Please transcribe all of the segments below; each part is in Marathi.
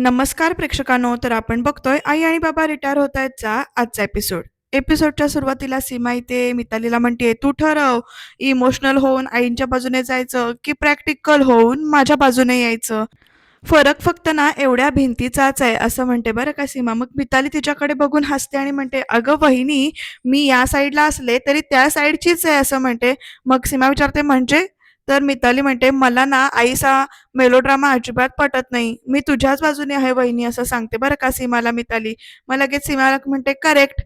नमस्कार प्रेक्षकांनो तर आपण बघतोय आई आणि बाबा रिटायर होत आहेतचा आजचा एपिसोड एपिसोडच्या सुरुवातीला सीमा येते मितालीला म्हणते तू ठरव इमोशनल होऊन आईंच्या बाजूने जायचं की प्रॅक्टिकल होऊन माझ्या बाजूने यायचं? फरक फक्त ना एवढ्या भिंतीचाच आहे असं म्हणते बरं का सीमा. मग मिताली तिच्याकडे बघून हसते आणि म्हणते अगं वहिनी मी या साईडला असले तरी त्या साईडचीच आहे असं म्हणते. मग सीमा विचारते म्हणजे तर मिताली म्हणते मला ना आईचा मेलोड्रामा अजिबात पटत नाही. मी तुझ्याच बाजूने आहे वहिनी असं सांगते. बरं का सीमाला मिताली? मग लगेच सीमाला म्हणते करेक्ट.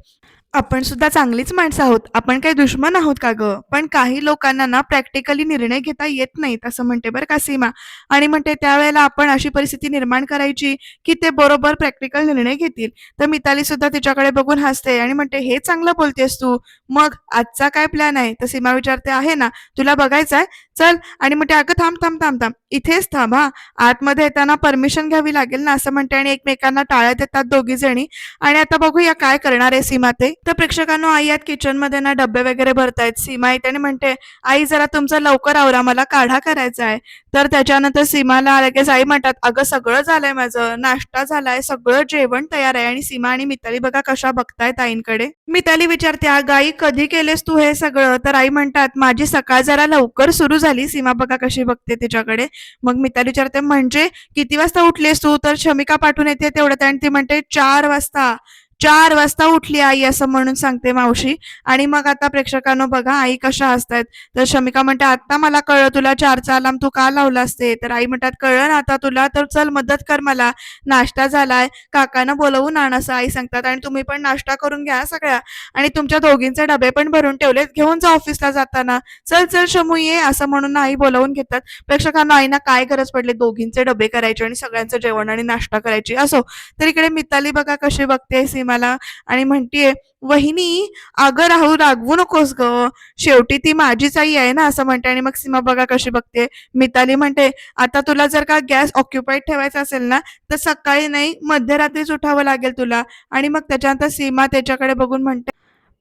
आपण सुद्धा चांगलीच माणसं आहोत. आपण काही दुश्मन आहोत का ग? पण काही लोकांना ना प्रॅक्टिकली निर्णय घेता येत नाहीत असं म्हणते. बरं का सीमा? आणि म्हणते त्यावेळेला आपण अशी परिस्थिती निर्माण करायची की ते बरोबर प्रॅक्टिकल निर्णय घेतील. तर मिताली सुद्धा तिच्याकडे बघून हसते आणि म्हणते हे चांगलं बोलतेस तू. मग आजचा काय प्लॅन आहे? तर सीमा विचारते आहे ना. तुला बघायचं आहे चल आणि म्हणते अगं थांब थांब थांब थांब. इथेच थांब हा. आतमध्ये येताना परमिशन घ्यावी लागेल ना असं म्हणते आणि एकमेकांना टाळ्या देतात दोघी जणी. आणि आता बघूया काय करणार आहे सीमा ते. तर प्रेक्षकांनो आई यात किचनमध्ये ना डब्बे वगैरे भरतायत. सीमा येते आणि म्हणते आई जरा तुमचा लवकर आवरा मला काढा करायचा आहे. तर त्याच्यानंतर सीमाला लगेच आई म्हणतात अगं सगळं झालंय माझं. नाश्ता झालाय सगळं जेवण तयार आहे. आणि सीमा आणि मिताली बघा कशा बघतायत आईंकडे. मिताली विचारते अगं आई कधी केलेस तू हे सगळं? तर आई म्हणतात माझी सकाळ जरा लवकर सुरू झाली सीमा बघा कशी बघते तिच्याकडे. मग मिताली विचारते म्हणजे किती वाजता उठलीस तू? तर शमिका पाठवून येते तेवढ्यात आणि ती म्हणते चार वाजता. चार वाजता उठली आई असं म्हणून सांगते मावशी. आणि मग आता प्रेक्षकांनो बघा आई कशा असतात? तर शमिका म्हणते आता मला कळलं तुला चारचा अलाम तू का लावला असते तर आई म्हणतात कळलं ना आता तुला तर चल मदत कर मला. नाश्ता झालाय काकानं बोलवून आण असं आई सांगतात. आणि तुम्ही पण नाश्ता करून घ्या सगळ्या. आणि तुमच्या दोघींचे डबे पण भरून ठेवलेत घेऊन जा ऑफिसला जाताना. चल चल शमू ये असं म्हणून आई बोलवून घेतात. प्रेक्षकांना आईना काय गरज पडली? दोघींचे डबे करायचे आणि सगळ्यांचं जेवण आणि नाश्ता करायची. असो. तर इकडे मिताली बघा कशी बघते मला आणि म्हणतीये वहिनी अगं राहू रागवू नकोस ग. शेवटी ती माझीच आई आहे ना असं म्हणते. आणि मग सीमा बघा कशी बघते. मिताली म्हणते आता तुला जर का गॅस ऑक्युपाईड ठेवायचा असेल ना तर सकाळी नाही मध्यरात्रीच उठावं लागेल तुला. आणि मग त्याच्यानंतर सीमा त्याच्याकडे बघून म्हणते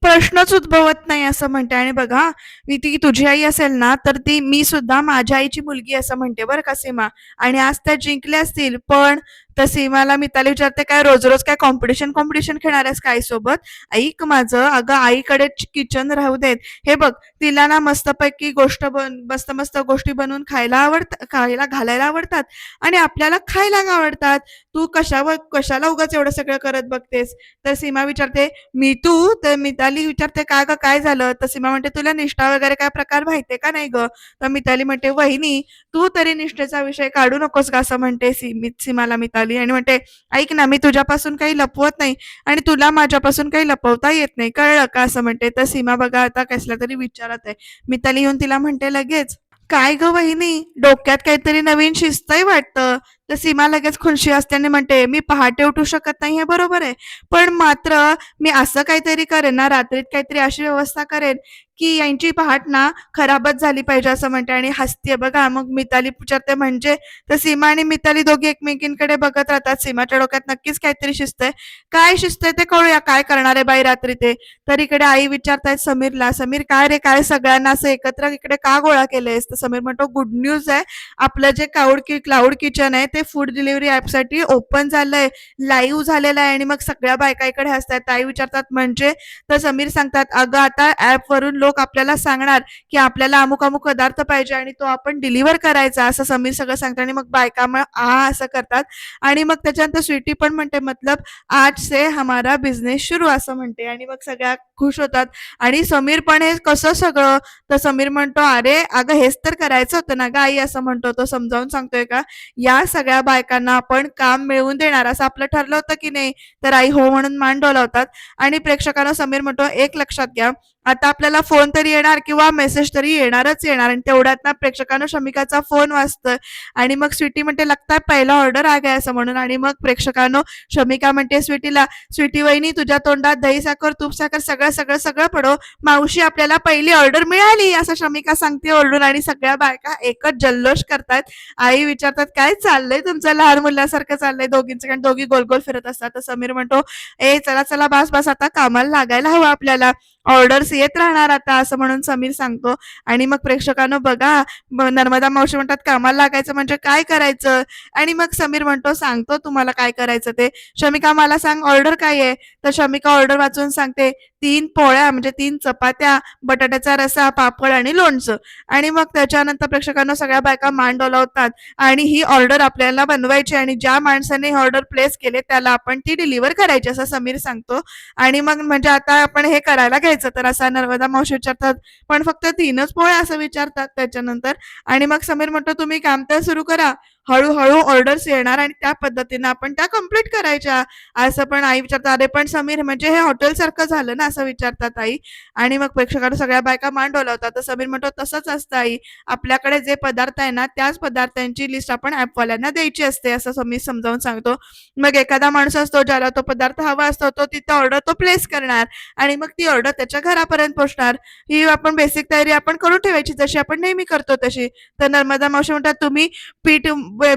प्रश्नच उद्भवत नाही असं म्हणते. आणि बघा मी ती तुझी आई असेल ना तर ती मी सुद्धा माझ्या आईची मुलगी असं म्हणते बरं का सीमा. आणि आज त्या जिंकल्या असतील पण तर सीमाला मिताली विचारते काय रोज रोज काय कॉम्पिटिशन कॉम्पिटिशन खेळणार आहेस काय सोबत ऐक माझं अगं आईकडे किचन राहू देत. हे बघ तिला ना मस्तपैकी गोष्ट बन मस्त मस्त गोष्टी बनवून खायला आवडतात खायला घालायला आवडतात आणि आपल्याला खायला आवडतात. तू कशावर कशाला उगाच एवढं सगळं करत बघतेस? तर सीमा विचारते मी तू तर मिताली विचारते का ग काय झालं? तर सीमा म्हणते तुला निष्ठा वगैरे काय प्रकार माहितीये का नाही ग? तर मिताली म्हणते वहिनी तू तरी निष्ठेचा विषय काढू नकोस का असं म्हणते सीमाला मिताली आणि म्हणते ऐक ना मी तुझ्यापासून काही लपवत नाही आणि तुला माझ्यापासून काही लपवता येत नाही कळलं का? असं म्हणते. तर सीमा बघा आता कसल्या तरी विचारत आहे. मिताली येऊन तिला म्हणते लगेच. काय ग वहिनी? डोक्यात काहीतरी नवीन शिस्तही वाटतं. तर सीमा लगेच खुनशी असते आणि म्हणते मी पहाटे उठू शकत नाही. हे बरोबर आहे. पण मात्र मी असं काहीतरी करेन ना रात्रीत काहीतरी अशी व्यवस्था करेन की यांची पहाट ना खराबच झाली पाहिजे असं म्हणते. आणि हसते बघा मग मिताली विचारते म्हणजे? तर सीमा आणि मिताली दोघी एकमेकींकडे बघत राहतात. सीमाच्या डोक्यात नक्कीच काहीतरी शिस्त आहे काय शिस्त आहे ते कळूया काय करणार आहे बाई रात्री ते? तर इकडे आई विचारतायत समीरला समीर काय रे काय सगळ्यांना असं एकत्र इकडे का गोळा केलंयस? तर समीर म्हणतो गुड न्यूज आहे. आपलं जे काउड की क्लाउड किचन आहे ते फूड डिलिव्हरी ऍपसाठी ओपन झालंय लाईव्ह झालेलं आहे आणि मग सगळ्या बायका इकडे हसतात ताई विचारतात म्हणजे? तर समीर सांगतात अगं आता ऍपवरून लोक आपल्याला सांगणार की आपल्याला अमुक अमुक पदार्थ पाहिजे आणि तो आपण डिलिव्हर करायचा असं समीर सगळं सांगतात आणि मग बायका मग आ असं करतात. आणि मग त्याच्यानंतर स्वीटी पण म्हणते मतलब आज से हमारा बिझनेस सुरू असं म्हणते. आणि मग सगळ्या खुश होतात. आणि समीर पण हे कसं सगळं? तर समीर म्हणतो अरे अगं हेच तर करायचं होतं ना ग आई असं म्हणतो. तो समजावून सांगतोय का? या सगळ्या बायकांना आपण काम मिळवून देणार असं आपलं ठरलं होतं की नाही तर आई हो म्हणून मान डोलावतात. आणि प्रेक्षकांना समीर म्हणतो एक लक्षात घ्या आता आपल्याला फोन तरी येणार किंवा मेसेज तरी येणारच येणार. आणि तेवढ्यात ना प्रेक्षकांना शमिकाचा फोन वाचतोय आणि मग स्वीटी म्हणते लगता पहिला ऑर्डर आ गया असं म्हणून. आणि मग प्रेक्षकांनो शमिका म्हणते स्वीटीला स्वीटी वहिनी तुझ्या तोंडात दही साखर तूप साखर सगळं सगळं सगळं पडो. मावशी आपल्याला पहिली ऑर्डर मिळाली असं शमिका सांगते ओरडून. आणि सगळ्या बायका एकच जल्लोष करतात. आई विचारतात काय चाललंय तुमचं? लहान मुलासारखं चाललंय दोघींचं? कारण दोघी गोल गोल फिरत असतात. तर समीर म्हणतो ए चला चला बास बास आता कामाला लागायला हवं आपल्याला. ऑर्डर्स येत राहणार आता असं म्हणून समीर सांगतो. आणि मग प्रेक्षकांनो बघा नर्मदा मावशी म्हणतात कामाला लागायचं म्हणजे काय करायचं? आणि मग समीर म्हणतो सांगतो तुम्हाला काय करायचं ते. शमिका मला सांग ऑर्डर काय आहे? तर शमिका ऑर्डर वाचून सांगते तीन पोळ्या म्हणजे तीन चपात्या बटाट्याचा रसा पापड आणि लोणचं. आणि मग त्याच्यानंतर प्रेक्षकांना सगळ्या बायका मान डोलावतात आणि ही ऑर्डर आपल्याला बनवायची आणि ज्या माणसाने ही ऑर्डर प्लेस केले त्याला आपण ती डिलिव्हर करायची असं समीर सांगतो. आणि मग म्हणजे आता आपण हे करायला घ्यायचं तर असा नर्मदा मावशी विचारतात पण फक्त तीनच पोळ्या असं विचारतात त्याच्यानंतर. आणि मग समीर म्हणतो तुम्ही काम तर सुरू करा. हळूहळू ऑर्डर्स येणार आणि त्या पद्धतीने आपण त्या कंप्लीट करायच्या. असं पण आई विचारतात. अरे पण समीर म्हणजे हे हॉटेल सारखं झालं ना असं विचारतात आई. आणि मग प्रेक्षकांना सगळ्या बायका मान डोलावतात तर समीर म्हणतो तसंच असतं आई. आपल्याकडे जे पदार्थ आहे ना त्याच पदार्थांची लिस्ट आपण ऍपवाल्यांना द्यायची असते असं समीर समजावून सांगतो. मग एखादा माणूस असतो ज्याला तो पदार्थ हवा असतो तो तिथं ऑर्डर तो प्लेस करणार. आणि मग ती ऑर्डर त्याच्या घरापर्यंत पोहोचणार ही आपण बेसिक तयारी आपण करून ठेवायची जशी आपण नेहमी करतो तशी. तर नर्मदा मावशी म्हणतात तुम्ही पीठ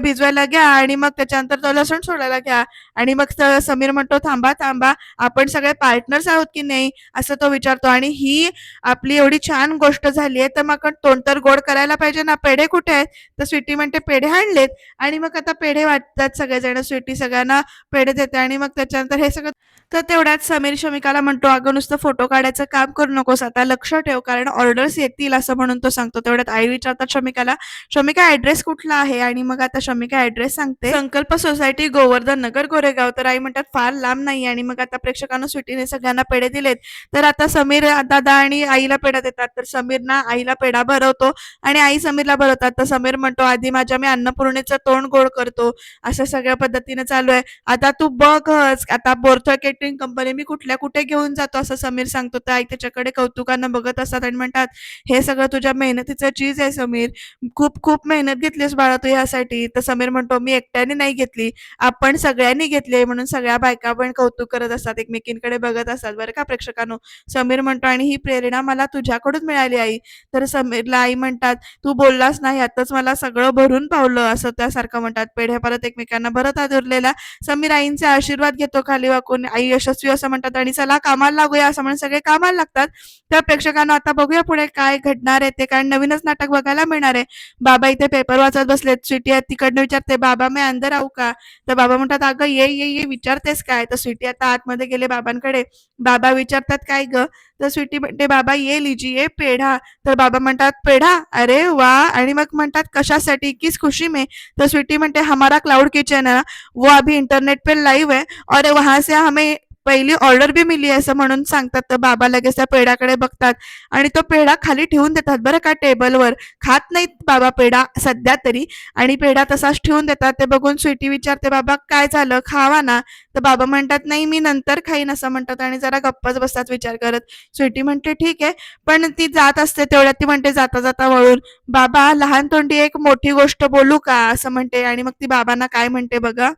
भिजवायला घ्या आणि मग त्याच्यानंतर तो लसूण सोडायला घ्या. आणि मग समीर म्हणतो थांबा थांबा. आपण सगळे पार्टनर्स आहोत की नाही? असं तो विचारतो. आणि ही आपली एवढी छान गोष्ट झाली आहे तर मग आपण तोंड तर गोड करायला पाहिजे ना? पेढे कुठे आहेत? तर स्वीटी म्हणते पेढे आणलेत. आणि मग आता पेढे वाटतात सगळेजण. स्वीटी सगळ्यांना पेढे देते आणि मग त्याच्यानंतर हे सगळं तर तेवढ्यात समीर शमिकाला म्हणतो अगं नुसतं फोटो काढायचं काम करू नकोस. आता लक्ष ठेव कारण ऑर्डर्स येतील असं म्हणून तो सांगतो. तेवढ्यात आई विचारतात शमिकाला शमिका ऍड्रेस कुठला आहे? आणि मग आता शमिका ऍड्रेस सांगते. संकल्प सोसायटी गोवर्धन नगर गोरेगाव. तर आई म्हणतात फार लांब नाही. आणि मग आता प्रेक्षकांना सुटीने सगळ्यांना पेढे आहेत. तर आता समीर दादा आणि आईला पेढा देतात तर समीर ना आईला पेढा भरवतो आणि आई समीरला भरवतात. तर समीर म्हणतो आधी माझ्या मी अन्नपूर्णेचं तोंड गोड करतो. असं सगळ्या पद्धतीने चालू आहे. आता तू बघच आता बोर्थो केटरिंग कंपनी मी कुठल्या कुठे घेऊन जातो? असं समीर सांगतो. तर आई त्याच्याकडे कौतुकांना बघत असतात आणि म्हणतात हे सगळं तुझ्या मेहनतीचं चीज आहे समीर. खूप खूप मेहनत घेतलीस बाळा तू यासाठी तर समीर म्हणतो मी एकट्याने नाही घेतली. आपण सगळ्यांनी घेतली म्हणून सगळ्या बायका पण कौतुक करत असतात एकमेकींकडे बघत असतात. बरं का प्रेक्षकांनो समीर म्हणतो आणि ही प्रेरणा मला तुझ्याकडून मिळाली आई. तर समीरला आई म्हणतात तू बोललास नाही आताच मला सगळं भरून पावलं असं त्यासारखं म्हणतात. पेढ्या परत एकमेकांना भरत आदुरलेला समीर आईंचे आशीर्वाद घेतो खाली वाकून. आई यशस्वी असं म्हणतात आणि चला कामाला लागूया असं म्हणून सगळे कामाला लागतात. तर प्रेक्षकांना आता बघूया पुढे काय घडणार आहे ते कारण नवीनच नाटक बघायला मिळणार आहे. बाबा इथे पेपर वाचत बसलेत स्वीटी आहेत तिकडनं विचारते बाबा मी अंदर आऊ का? तर बाबा म्हणतात अगं ये ये ये विचारतेस काय? तर स्वीटी आता आतमध्ये गेले बाबांकडे. बाबा विचार विचारतात काय ग? तर स्वीटी म्हणते बाबा ये लिजिये पेढा. तर बाबा म्हणतात पेढा? अरे वा. आणि मग म्हणतात कशासाठी? किस खुशी में? तो स्वीटी म्हणते हमारा क्लाउड किचन है वो अभी इंटरनेट पे लाइव है और वहां से हमें पहिली ऑर्डर बी मिली असं म्हणून सांगतात तर बाबा लगेच त्या पेढ्याकडे बघतात. आणि तो पेढा खाली ठेवून देतात. बरं का टेबलवर. खात नाहीत बाबा पेढा सध्या तरी. आणि पेढा तसाच ठेवून देतात. ते बघून स्वीटी विचारते बाबा काय झालं? खावा ना. तर बाबा म्हणतात नाही मी नंतर खाईन असं म्हणतात आणि जरा गप्पच बसतात विचार करत. स्वीटी म्हणते ठीक आहे. पण ती जात असते तेवढ्यात ती म्हणते जाता जाता वळून. बाबा लहान तोंडी एक मोठी गोष्ट बोलू का? असं म्हणते. आणि मग ती बाबांना काय म्हणते बघा?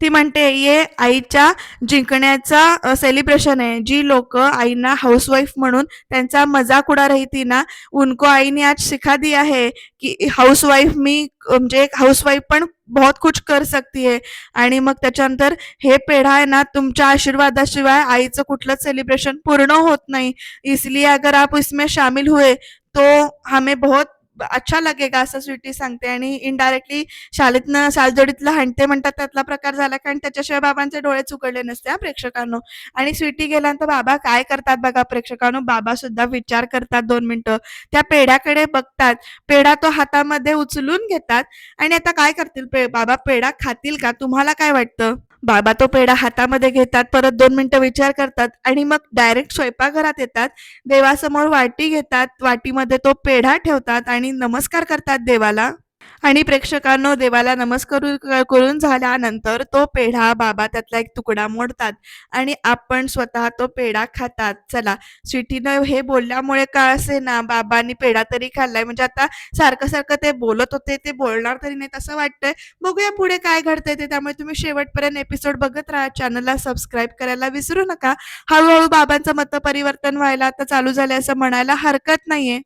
ती म्हणते ये आईच्या जिंकण्याचा सेलिब्रेशन आहे. जी लोक आईना हाऊसवाईफ म्हणून त्यांचा मजाक उडा रही ना उनको आईने आज सिखा दिया है की हाऊसवाईफ मी म्हणजे एक हाऊसवाईफ पण बहुत कुछ कर सकती है आणि मग त्याच्यानंतर हे पेढा आहे ना तुमच्या आशीर्वादाशिवाय आईचं कुठलंच सेलिब्रेशन पूर्ण होत नाही. इसलिए अगर आप इसमें शामिल हुए तो हमें बहुत अच्छा लगेगा असं स्वीटी सांगते आणि इनडायरेक्टली शाळेतनं शालजोडीतलं हणते म्हणतात त्यातला प्रकार झाला कारण त्याच्याशिवाय बाबांचे डोळे चुकडले नसते हा प्रेक्षकांनो. आणि स्वीटी गेल्यानंतर बाबा काय करतात बघा प्रेक्षकांनो बाबा सुद्धा विचार करतात दोन मिनिटं. त्या पेढ्याकडे बघतात. पेढा तो हातामध्ये उचलून घेतात. आणि आता काय करतील पे बाबा पेढा खातील का? तुम्हाला काय वाटतं? बाबा तो पेढा हातामध्ये घेतात परत दोन मिनिटं विचार करतात आणि मग डायरेक्ट स्वयंपाकघरात येतात देवासमोर वाटी घेतात वाटीमध्ये तो पेढा ठेवतात आणि नमस्कार करतात देवाला. आणि प्रेक्षकांनो देवाला नमस्कार करून झाल्यानंतर तो पेढा बाबा त्यातला एक तुकडा मोडतात आणि आपण स्वतः तो पेढा खातात. चला स्वीटीनं हे बोलल्यामुळे का असे ना? बाबांनी पेढा तरी खाल्लाय. म्हणजे आता सारखं सारखं ते बोलत होते ते बोलणार तरी नाहीत असं वाटतंय. बघूया पुढे काय घडतंय ते. त्यामुळे तुम्ही शेवटपर्यंत एपिसोड बघत राहा. चॅनलला सबस्क्राईब करायला विसरू नका. हळूहळू बाबांचं मतपरिवर्तन व्हायला आता चालू झालंय असं म्हणायला हरकत नाहीये.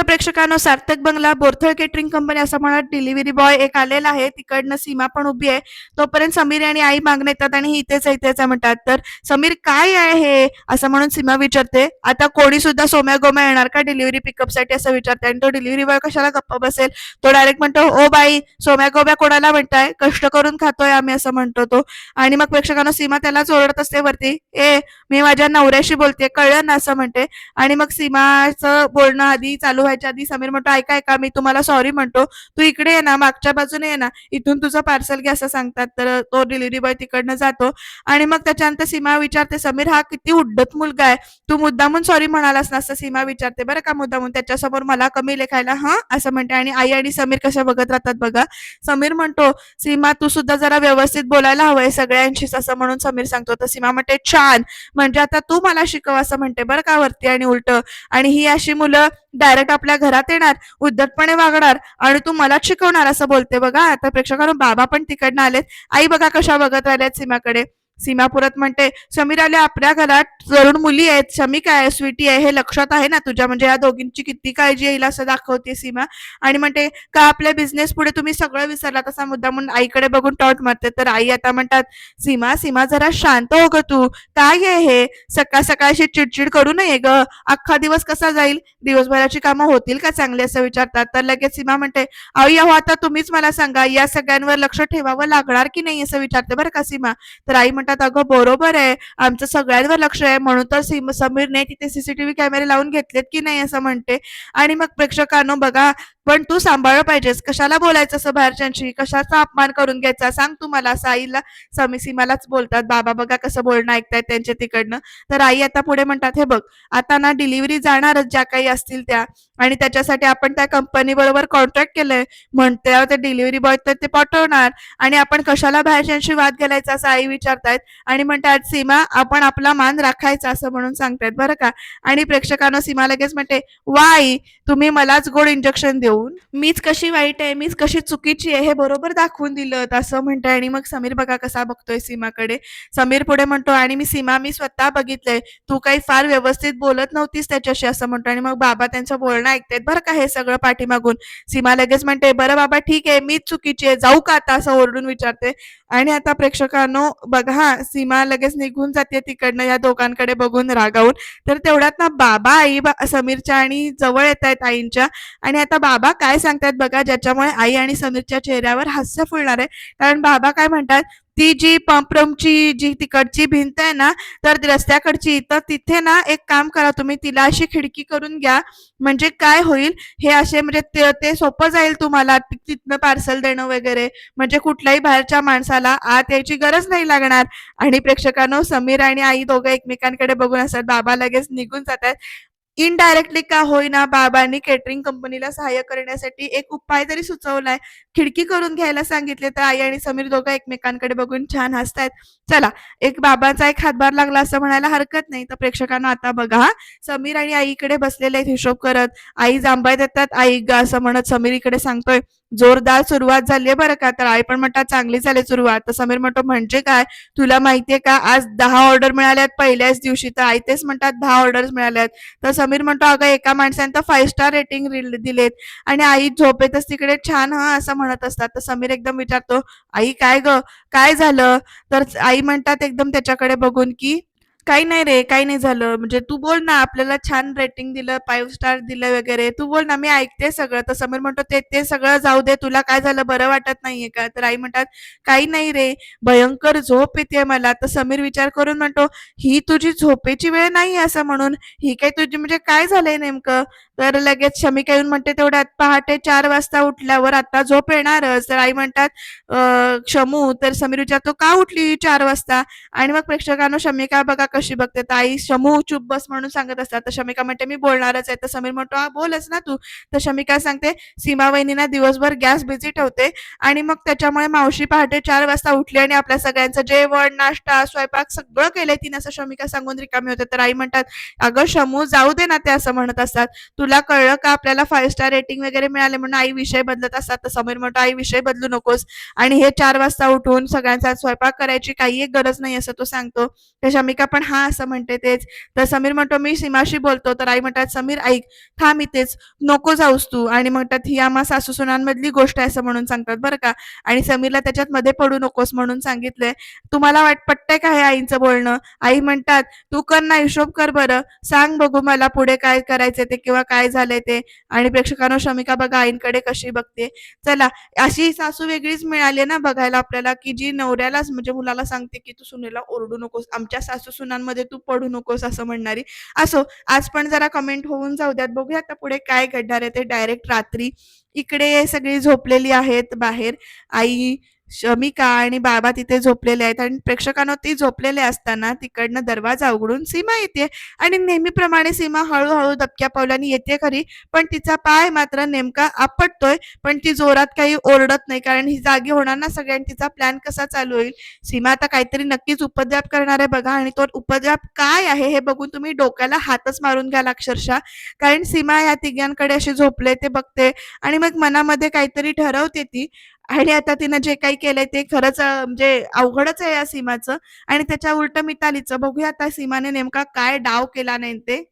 तर प्रेक्षकांनो सार्थक बंगला बोरथळ केटरिंग कंपनी असं म्हणत डिलिव्हरी बॉय एक आलेला आहे. तिकडनं सीमा पण उभी आहे. तोपर्यंत समीर आणि आई मागणे येतात आणि इथेच इथेच म्हणतात. तर समीर काय आहे हे असं म्हणून सीमा विचारते. आता कोणी सुद्धा सोम्या गोम्या येणार का डिलिव्हरी पिकअपसाठी असं विचारते. आणि तो डिलिव्हरी बॉय कशाला गप्पा बसेल? तो डायरेक्ट म्हणतो ओ बाई सोम्या गोम्या कोणाला म्हणताय? कष्ट करून खातोय आम्ही असं म्हणतो तो. आणि मग प्रेक्षकांना सीमा त्यालाच ओरडत असते वरती ए मी माझ्या नवऱ्याशी बोलते कळलं ना असं म्हणते. आणि मग सीमाचं बोलणं आधी चालू व्हायच्या आधी समीर म्हणतो ऐका ऐका मी तुम्हाला सॉरी म्हणतो. तू इकडे ये ना मागच्या बाजूने ये ना. इथून तुझं पार्सल घ्या असं सांगतात. तर तो डिलिव्हरी बॉय तिकडनं जातो. आणि मग त्याच्यानंतर सीमा विचारते समीर हा किती उड्डत मुलगा आहे. तू मुद्दामून सॉरी म्हणालास ना? असं सीमा विचारते बरं का मुद्दामून? त्याच्यासमोर मला कमी लेखायला हा? असं म्हणते. आणि आई आणि समीर कशा बघत राहतात बघा. समीर म्हणतो सीमा तू सुद्धा जरा व्यवस्थित बोलायला हवंय सगळ्यांशीच असं म्हणून समीर सांगतो. तर सीमा म्हणते छान. म्हणजे आता तू मला शिकव असं म्हणते. बरं का वरती आणि उलट? आणि ही अशी मुलं डायरेक्ट आपल्या घरात येणार उद्धटपणे वागणार आणि तू मलाच शिकवणार असं बोलते बघा. आता प्रेक्षकांनो बाबा पण तिकडनं आलेत. आई बघा कशा बघत राहिल्यात सीमाकडे. सीमा परत म्हणते समीर आल्या आपल्या घरात तरुण मुली आहेत. समी आहे? स्वीटी आहे? हे लक्षात आहे ना तुझ्या? म्हणजे या दोघींची किती काळजी येईल असं दाखवते सीमा. आणि म्हणते का आपल्या बिझनेस पुढे तुम्ही सगळं विसरलात असा मुद्दा म्हणून आईकडे बघून टॉट मारते. तर आई आता म्हणतात सीमा सीमा जरा शांत हो ग तू. काय आहे हे? सकाळ सकाळशी चिडचिड करू नये ग. अख्खा दिवस कसा जाईल? दिवसभराची कामं होतील का चांगली असं विचारतात. तर लगेच सीमा म्हणते आई अहो आता तुम्हीच मला सांगा या सगळ्यांवर लक्ष ठेवावं लागणार की नाही असं विचारते बरं का सीमा? तर आई म्हणतात अगं बरोबर आहे. आमचं सगळ्यांवर लक्ष आहे. म्हणून तर समीरने तिथे सीसीटीव्ही कॅमेरे लावून घेतलेत की नाही? असं म्हणते. आणि मग प्रेक्षकांनो बघा पण तू सांभाळलं पाहिजेस. कशाला बोलायचं असं बाहेरच्यांशी? कशाचा अपमान करून घ्यायचा? सांग तू मला. असं आईला समी सीमालाच बोलतात. बाबा बघा कसं बोलणं ऐकतायत त्यांच्या तिकडनं. तर आई आता पुढे म्हणतात हे बघ आता ना डिलिव्हरी जाणारच ज्या काही असतील त्या. आणि त्याच्यासाठी आपण त्या कंपनी बरोबर कॉन्ट्रॅक्ट केलंय. म्हणते ते डिलिव्हरी बॉय तर ते पाठवणार. आणि आपण कशाला बाहेरच्यांशी वाद घालायचा? असं आई विचारतायत. आणि म्हणतात सीमा आपण आपला मान राखायचा असं म्हणून सांगतायत. बरं का? आणि प्रेक्षकांना सीमा लगेच म्हणते वाई तुम्ही मलाच गोड इंजेक्शन देऊ. देऊन मीच कशी वाईट आहे मीच कशी चुकीची आहे हे बरोबर दाखवून दिलं. असं म्हणताय आणि मग समीर बघा कसा बघतोय सीमाकडे. समीर पुढे म्हणतो आणि मी सीमा मी स्वतः बघितलंय. तू काही फार व्यवस्थित बोलत नव्हतीस त्याच्याशी असं म्हणतो. आणि मग बाबा त्यांचं बोलणं ऐकतायत बरं का हे सगळं पाठीमागून. सीमा लगेच म्हणते बरं बाबा ठीक आहे मीच चुकीची आहे. जाऊ का आता? असं ओरडून विचारते. आणि आता प्रेक्षकांनो बघा सीमा लगेच निघून जाते तिकडनं या दोघांकडे बघून रागावून. तर तेवढ्यात ना बाबा आई बा समीरच्या आणि जवळ येत आहेत आईंच्या. आणि आता बाबा काय सांगतात बघा ज्याच्यामुळे आई आणि समीरच्या चेहऱ्यावर हास्य फुलणार आहे. कारण बाबा काय म्हणतात ती जी पंपरमची जी तिकडची भिंत आहे ना तर रस्त्याकडची तर तिथे ना एक काम करा तुम्ही तिला अशी खिडकी करून घ्या. म्हणजे काय होईल हे असे म्हणजे ते, ते सोपं जाईल तुम्हाला तिथनं पार्सल देणं वगैरे. म्हणजे कुठल्याही बाहेरच्या माणसाला आत यायची गरज नाही लागणार. आणि प्रेक्षकांनो समीर आणि आई दोघं एकमेकांकडे बघून असतात. बाबा लगेच निघून जातात. इनडायरेक्टली का होईना बाबांनी केटरिंग कंपनीला सहाय्य करण्यासाठी एक उपाय तरी सुचवलाय. खिडकी करून घ्यायला सांगितले तर आई आणि समीर दोघं एकमेकांकडे बघून छान हसतायत. चला एक बाबांचा एक हातभार लागला असं म्हणायला हरकत नाही. तर प्रेक्षकांना आता बघा हा. समीर आणि आईकडे बसलेले आहेत हिशोब करत. आई जांभाय देतात. आई ग असं म्हणत समीर इकडे सांगतोय. जोरदार सुरुवात झालीये बरं का? तर आई पण म्हणतात चांगली झाली सुरुवात. तर समीर म्हणतो म्हणजे काय? तुला माहितीये का? आज दहा ऑर्डर मिळाल्यात पहिल्याच दिवशी. तर आई तेच म्हणतात दहा ऑर्डर मिळाल्यात तर समीर म्हणतो अगं एका माणसाने तर फाईव्ह स्टार रेटिंग दिलेत. आणि आई झोपेतच तिकडे छान हा असं म्हणत असतात. तर समीर एकदम विचारतो आई काय ग? काय झालं? तर आई म्हणतात एकदम त्याच्याकडे बघून की काही नाही रे काही नाही झालं. म्हणजे तू बोल ना आपल्याला छान रेटिंग दिलं फाईव्ह स्टार दिलं वगैरे. तू बोल ना मी ऐकते सगळं. तर समीर म्हणतो ते ते सगळं जाऊ दे तुला काय झालं बरं वाटत नाहीये का? तर आई म्हणतात काही नाही रे भयंकर झोप येते मला. तर समीर विचार करून म्हणतो ही तुझी झोपेची वेळ नाही असं म्हणून. ही काय तुझी म्हणजे काय झालंय नेमकं? तर लगेच शमिका येऊन म्हणते तेवढ्यात पहाटे चार वाजता उठल्यावर आता झोप येणारच. तर आई म्हणतात शमू तर समीर विचारतो का उठली चार वाजता? आणि मग प्रेक्षकांनो शमिका बघा कशी बघते. तर आई शमू चुप बस म्हणून सांगत असतात. तर शमिका म्हणते मी बोलणारच आहे. तर समीर म्हणतो हा बोलच ना तू. तर शमिका सांगते सीमा वहिनीना दिवसभर गॅस बिझी ठेवते आणि मग त्याच्यामुळे मावशी पहाटे चार वाजता उठली आणि आपल्या सगळ्यांचं जेवण नाश्ता स्वयंपाक सगळं केलंय तिने. असं शमिका सांगून रिकामी होते. तर आई म्हणतात अगं शमू जाऊ दे ना ते असं म्हणत असतात. तुला तुला कळलं का आपल्याला फाईव्ह स्टार रेटिंग वगैरे मिळाले म्हणून आई विषय बदलत असतात? तर समीर म्हणतो आई विषय बदलू नकोस. आणि हे चार वाजता उठून सगळ्यांचा स्वयंपाक करायची काही एक गरज नाही असं तो सांगतो. तर शमिका पण हा असं म्हणते तेच. तर समीर म्हणतो मी सीमाशी बोलतो. तर आई म्हणतात समीर ऐक थांब इथेच. नको जाऊस तू. आणि म्हणतात ही आम्हा सासू सुनांमधली गोष्ट आहे असं म्हणून सांगतात बरं का. आणि समीरला त्याच्यात मध्ये पडू नकोस म्हणून सांगितलंय. तुम्हाला वाट पटतंय का हे आईचं बोलणं? आई म्हणतात तू कर ना हिशोब कर बरं. सांग बघू मला पुढे काय करायचं ते किंवा काय काय झालंय ते? आणि प्रेक्षकांनो शमिका बघा आईंकडे कशी बघते. चला अशी सासू वेगळीच मिळाली ना बघायला आपल्याला की जी नवऱ्यालाच म्हणजे मुलाला सांगते की तू सुनेला ओरडू नकोस आमच्या सासू सुनांमध्ये तू पडू नकोस असं म्हणणारी. असो आज पण जरा कमेंट होऊन जाऊ द्यात. बघूया आता पुढे काय घडणार आहे ते डायरेक्ट रात्री. इकडे सगळी झोपलेली आहेत बाहेर. आई शमिका आणि बाबा तिथे झोपलेले आहेत आणि प्रेक्षकांना ती झोपलेले असताना तिकडनं दरवाजा उघडून सीमा येते आणि नेहमीप्रमाणे सीमा हळूहळू दबक्या पावलाने येते खरी पण तिचा पाय मात्र नेमका आपटतोय पण ती जोरात काही ओरडत नाही कारण ही जागी होणार ना सगळ्यांनी तिचा प्लॅन कसा चालू होईल? सीमा आता काहीतरी नक्कीच उपद्व्याप करणार आहे बघा आणि तो उपद्व्याप काय आहे हे बघून तुम्ही डोक्याला हातच मारून घ्याल अक्षरशः. कारण सीमा या तिघांकडे अशी झोपले ते बघते आणि मग मनामध्ये काहीतरी ठरवते ती. आणि आता तिनं जे काही केलंय ते खरंच म्हणजे अवघडच आहे या सीमाचं. आणि त्याच्या उलट मितालीचं. बघूया आता सीमाने नेमका काय डाव केला नाही ते.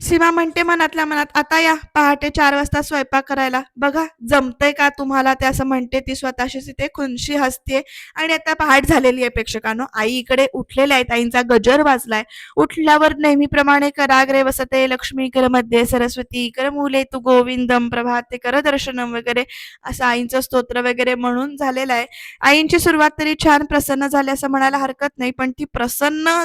सीमा म्हणते मनातल्या मनात आता या पहाटे चार वाजता स्वयंपाक करायला. बघा जमतंय का तुम्हाला? ते असं म्हणते ती स्वतःशी तिथे खुनशी हसते आणि आता पहाट झालेली आहे प्रेक्षकांनो. आई इकडे उठलेल्या आहेत. आईंचा गजर वाजलाय. उठल्यावर नेहमीप्रमाणे कराग्रे वसते लक्ष्मी कर मध्ये सरस्वती कर मुले तू गोविंदम प्रभाते कर दर्शनम वगैरे. असं आईंचं स्तोत्र वगैरे म्हणून झालेलं आहे. आईंची सुरुवात तरी छान प्रसन्न झाली असं म्हणायला हरकत नाही पण ती प्रसन्न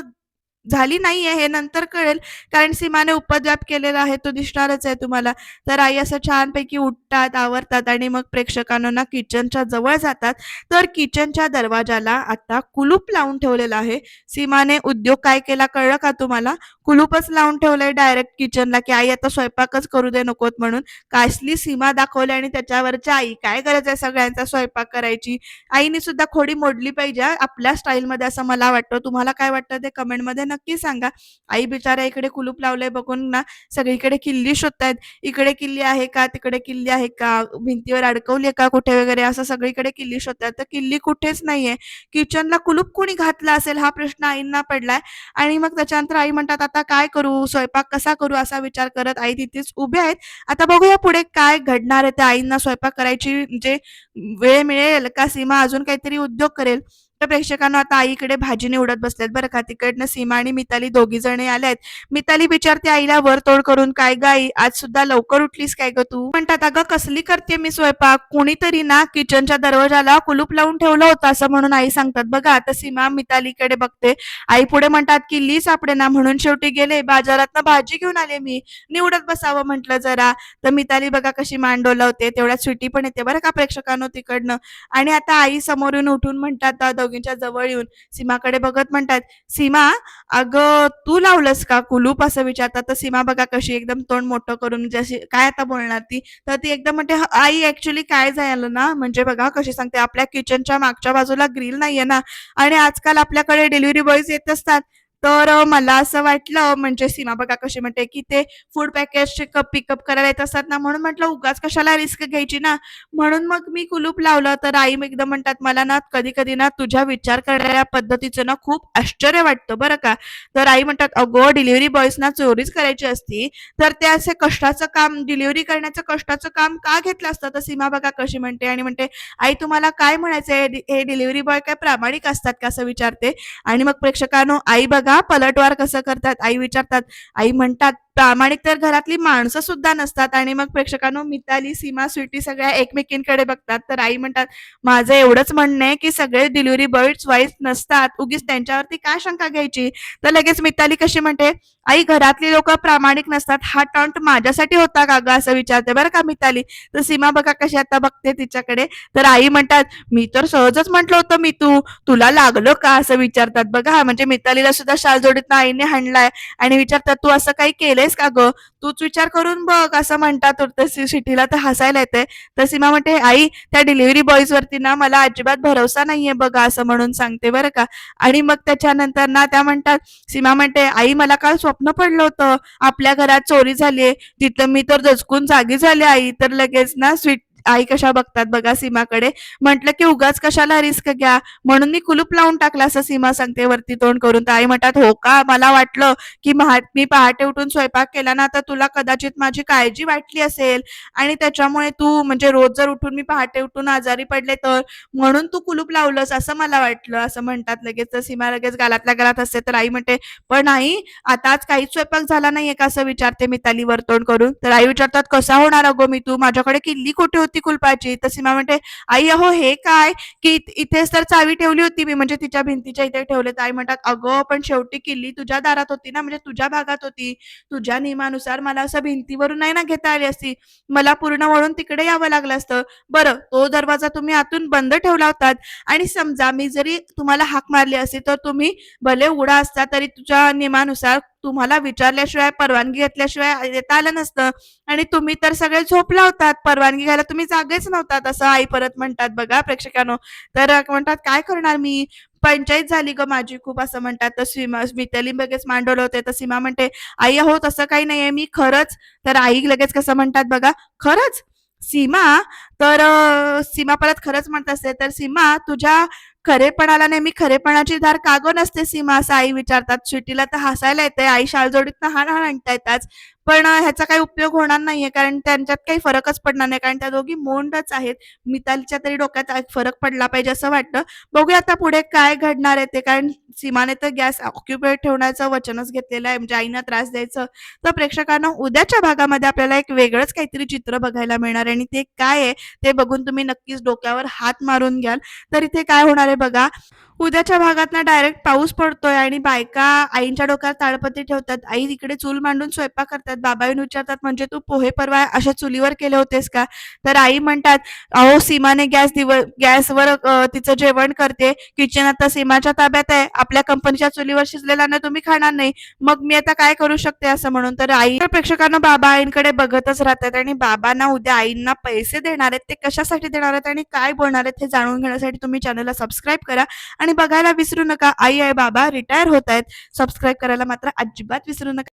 झाली नाहीये हे नंतर कळेल. कारण सीमाने उपद्व्याप केलेला आहे तो दिसणारच आहे तुम्हाला. तर आई असं छानपैकी उठतात आवरतात आणि मग प्रेक्षकांना किचनच्या जवळ जातात. तर किचनच्या दरवाजाला आता कुलूप लावून ठेवलेला आहे. सीमाने उद्योग काय केला कळलं का तुम्हाला? कुलूपच लावून ठेवलंय डायरेक्ट किचनला की आई आता स्वयंपाकच करू दे नकोत म्हणून. कासली सीमा दाखवली आणि त्याच्यावरच्या आई. काय गरज आहे सगळ्यांचा स्वयंपाक करायची? आईने सुद्धा खोडी मोडली पाहिजे आपल्या स्टाईलमध्ये असं मला वाटतं. तुम्हाला काय वाटतं ते कमेंटमध्ये नक्की सांगा. आई बिचारा इकडे कुलूप लावलंय बघून ना सगळीकडे किल्ली शोधतायत. इकडे किल्ली आहे का तिकडे किल्ली आहे का भिंतीवर अडकवली आहे का कुठे वगैरे असं सगळीकडे किल्ली शोधतात तर किल्ली कुठेच नाहीये. किचनला कुलूप कोणी घातला असेल हा प्रश्न आईंना पडलाय. आणि मग त्याच्यानंतर आई म्हणतात आता काय करू? स्वयंपाक कसा करू? असा विचार करत आई तिथेच उभे आहेत. आता बघूया पुढे काय घडणार आहे त्या आईंना स्वयंपाक करायची जे वेळ मिळेल का सीमा अजून काहीतरी उद्योग करेल. तर प्रेक्षकांना आता आईकडे भाजी निवडत बसलेत बरं का. तिकडनं सीमा आणि मिताली दोघी जणी आल्यात. मिताली विचारते आईला वर तोड करून काय ग आई? आज सुद्धा लवकर उठलीस काय ग तू? म्हणतात अगं कसली करते मी स्वयंपाक? कोणीतरी ना किचनच्या दरवाजाला कुलूप लावून ठेवलं होतं असं म्हणून आई सांगतात. बघा आता सीमा मितालीकडे बघते. आई पुढे म्हणतात की ली सापडे ना म्हणून शेवटी गेले. बाजारात भाजी घेऊन आले मी. निवडत बसावं म्हटलं जरा. तर मिताली बघा कशी मांडोला होते तेवढ्यात स्वीटी पण येते बरं का प्रेक्षकांनो तिकडनं. आणि आता आई समोरून उठून म्हणतात अं, दोघींच्या जवळ येऊन सीमाकडे बघत म्हणतात सीमा अगं तू लावलंस का कुलूप असं विचारतात. तर सीमा बघा कशी एकदम तोंड मोठं करून म्हणजे जशी काय आता बोलणार ती? तर ती एकदम म्हणते आई ऍक्च्युली काय झालं ना? म्हणजे बघा कशी सांगते आपल्या किचनच्या मागच्या बाजूला ग्रिल नाहीये ना? आणि आजकाल आपल्याकडे डिलिव्हरी बॉयज येत असतात. तर मला असं वाटलं म्हणजे सीमा बघा कशी म्हणते की ते फूड पॅकेजचे कप पिकअप करायला येत असतात ना म्हणून म्हटलं उगाच कशाला रिस्क घ्यायची ना? म्हणून मग मी कुलूप लावलं. तर आई एकदम म्हणतात मला ना कधी कधी ना तुझ्या विचार करणाऱ्या पद्धतीचं ना खूप आश्चर्य वाटतं बरं का. तर आई म्हणतात अगो डिलिव्हरी बॉयज ना चोरीच करायची असती. तर ते असे कष्टाचं काम डिलिव्हरी करण्याचं कष्टाचं काम का घेतलं असतं? तर सीमा बघा कशी म्हणते आणि म्हणते आई तुम्हाला काय म्हणायचंय? हे डिलिव्हरी बॉय काय प्रामाणिक असतात का असं विचारते? आणि मग प्रेक्षकांनो आई बघा पलटवार कसं करतात आई विचारतात आई म्हणतात प्रामाणिक तर घरातली माणसं सुद्धा नसतात आणि मग प्रेक्षकांनो मिताली सीमा स्वीटी सगळ्या एकमेकींकडे बघतात. तर आई म्हणतात माझं एवढंच म्हणणं आहे की सगळे डिलिव्हरी बॉईट्स वाईज नसतात. उगीच त्यांच्यावरती काय शंका घ्यायची? तर लगेच मिताली कशी म्हणते आई घरातली लोक प्रामाणिक नसतात. हा टॉन्ट माझ्यासाठी होता का ग? असं विचारते. बरं का मिताली? तर सीमा बघा कशी आता बघते तिच्याकडे. तर आई म्हणतात मी तर सहजच म्हटलं होतं मी तू तुला लागलं का? असं विचारतात. बघा म्हणजे मितालीला सुद्धा शालजोडीतनं आईने हाणलाय आणि विचारतात तू असं काही केलं आहेस का ग? तूच विचार करून बघ असं म्हणतात तर सिटीला तर हसायला येते तर सीमा म्हणते आई त्या डिलिव्हरी बॉईज वरती ना मला अजिबात भरोसा नाहीये बघा असं म्हणून सांगते बरं का. आणि मग त्याच्यानंतर ना त्या म्हणतात सीमा म्हणते आई मला काल स्वप्न पडलं होतं. आपल्या घरात चोरी झालीये. तिथं मी तर दचकून जागी झाले आई. तर लगेच ना स्वीट आई कशा बघतात बघा सीमाकडे. म्हटलं की उगाच कशाला रिस्क घ्या? म्हणून मी कुलूप लावून टाकला असं सीमा सांगते वरती तोंड करून. तर आई म्हणतात हो का? मला वाटलं की महा- मी पहाटे उठून स्वयंपाक केला ना तर तुला कदाचित माझी काळजी वाटली असेल. आणि त्याच्यामुळे तू म्हणजे रोज जर उठून मी पहाटे उठून आजारी पडले तर म्हणून तू कुलूप लावलंस असं मला वाटलं. असं म्हणतात लगेच. तर सीमा लगेच गालातल्या गालात असते तर आई म्हणते पण आई आता आज काहीच स्वयंपाक झाला नाहीये का? असं विचारते मिताली वरतोंड करून. तर आई विचारतात कसा होणार अगो मी? तू माझ्याकडे किल्ली कुठे होती? कुलपाची तर सीमा म्हणते आई अहो हे काय? की इथेच तर चावी ठेवली होती मी म्हणजे तिच्या भिंतीच्या इथे ठेवले आई म्हणतात अगं पण शेवटी किल्ली तुझ्या दारात होती ना म्हणजे तुझ्या भागात होती. तुझ्या नियमानुसार मला असं भिंतीवरून नाही ना घेता आली असती. मला पूर्ण वळून तिकडे यावं लागलं असतं. बरं तो दरवाजा तुम्ही आतून बंद ठेवला होतात. आणि समजा मी जरी तुम्हाला हाक मारली असती तर तुम्ही भले उडा असता तरी तुझ्या नियमानुसार तुम्हाला विचारल्याशिवाय परवानगी घेतल्याशिवाय येता आलं नसतं. आणि तुम्ही तर सगळे झोपला होतात. परवानगी घ्यायला तुम्ही जागेच नव्हतात असं आई परत म्हणतात बघा प्रेक्षकांनो. तर म्हणतात काय करणार मी? पंचायत झाली ग माझी खूप असं म्हणतात. तर सीमा मिताली लगेच मांडवलं होते. तर सीमा म्हणते आई हो तसं काही नाहीये मी खरंच तर आई लगेच कसं म्हणतात बघा खरंच? सीमा? तर सीमा परत खरंच म्हणत असते तर सीमा तुझ्या खरेपणाला नेहमी खरेपणाची धार कागो नसते सीमा. असं आई विचारतात स्वीटीला तर हसायला येते आई शाळजोडीत हाण हाण आणतायताच पण ह्याचा काही उपयोग होणार नाहीये कारण त्यांच्यात काही फरकच पडणार नाही कारण त्या दोघी मोंडच आहेत. मितालीच्या तरी डोक्यात फरक पडला पाहिजे असं वाटतं. बघूया आता पुढे काय घडणार आहे ते कारण सीमाने तर गॅस ऑक्युपेट ठेवण्याचं वचनच घेतलेलं आहे म्हणजे आईना त्रास द्यायचं. तर प्रेक्षकांना उद्याच्या भागामध्ये आपल्याला एक वेगळंच काहीतरी चित्र बघायला मिळणार आहे आणि ते काय आहे ते बघून तुम्ही नक्कीच डोक्यावर हात मारून घ्याल. तर इथे काय होणार आहे बघा उद्याच्या भागात ना डायरेक्ट पाऊस पडतोय आणि बायका आईंच्या डोक्यात ताडपत्री ठेवतात. आई तिकडे चूल मांडून स्वयंपाक करतात. बाबा येऊन विचारतात म्हणजे तू पोहे परवा अशा चुलीवर केले होतेस का? तर आई म्हणतात अहो सीमाने गॅस दिव गॅसवर तिचं जेवण करते. किचन आता सीमाच्या ताब्यात आहे. आपल्या कंपनीच्या चुलीवर शिजलेला ना तुम्ही खाणार नाही. मग मी आता काय करू शकते? असं म्हणून तर आई प्रेक्षकांना बाबा आईंकडे बघतच राहतात आणि बाबांना उद्या आईंना पैसे देणार आहेत. ते कशासाठी देणार आहेत आणि काय बोलणार आहेत हे जाणून घेण्यासाठी तुम्ही चॅनलला सबस्क्राईब करा आणि आणि बघायला विसरू नका. आई आहे बाबा रिटायर होत आहेत. सबस्क्राईब करायला मात्र अजिबात विसरू नका.